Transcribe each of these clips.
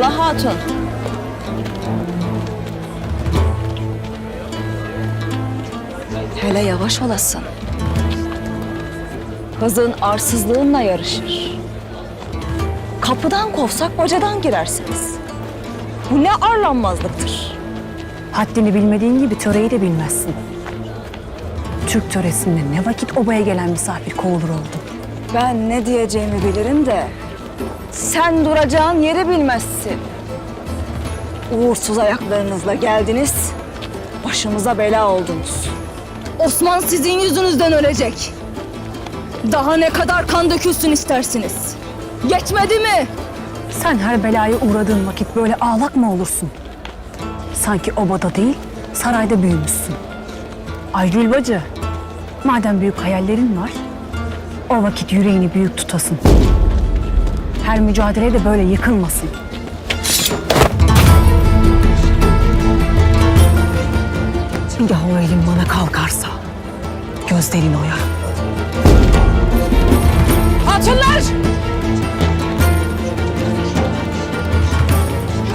hatun. Hele yavaş olasın. Kızın arsızlığınla yarışır. Kapıdan kovsak bacadan girersiniz. Bu ne arlanmazlıktır. Haddini bilmediğin gibi töreyi de bilmezsin. Türk töresinde ne vakit obaya gelen misafir kovulur oldu. Ben ne diyeceğimi bilirim de sen duracağın yeri bilmezsin. Uğursuz ayaklarınızla geldiniz, başımıza bela oldunuz. Osman sizin yüzünüzden ölecek. Daha ne kadar kan dökülsün istersiniz? Geçmedi mi? Sen her belaya uğradığın vakit böyle ağlak mı olursun? Sanki obada değil, sarayda büyümüşsün. Aygül bacı, madem büyük hayallerin var, o vakit yüreğini büyük tutasın. Her mücadele de böyle yıkılmasın. Ya o elin bana kalkarsa, gözlerin oyar. Hatunlar!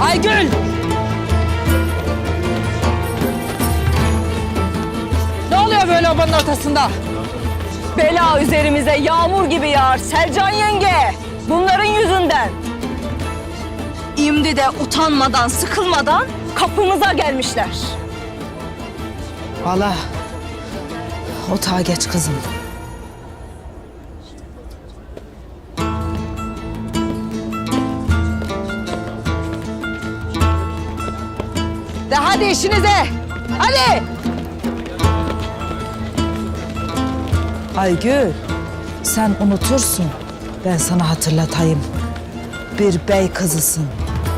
Aygül! Ne oluyor böyle obanın ortasında? Bela üzerimize yağmur gibi yağar Selcan yenge. Bunların yüzünden. Şimdi de utanmadan, sıkılmadan kapımıza gelmişler. Valla otağa geç kızım. De hadi işinize. Hadi. Aygül, sen unutursun. Ben sana hatırlatayım. Bir bey kızısın.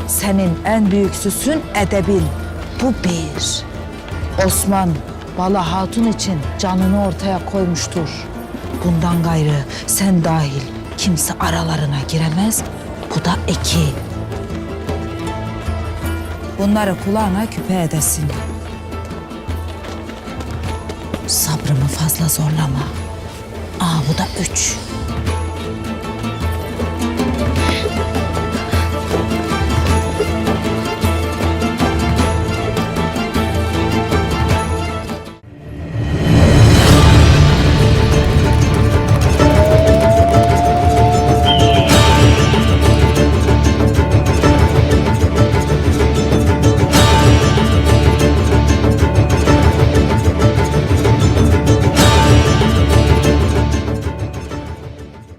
Senin en büyük süsün edebin. Bu bir. Osman Bala Hatun için canını ortaya koymuştur. Bundan gayrı sen dahil kimse aralarına giremez. Bu da iki. Bunları kulağına küpe edesin. Sabrımı fazla zorlama. Aa bu da üç.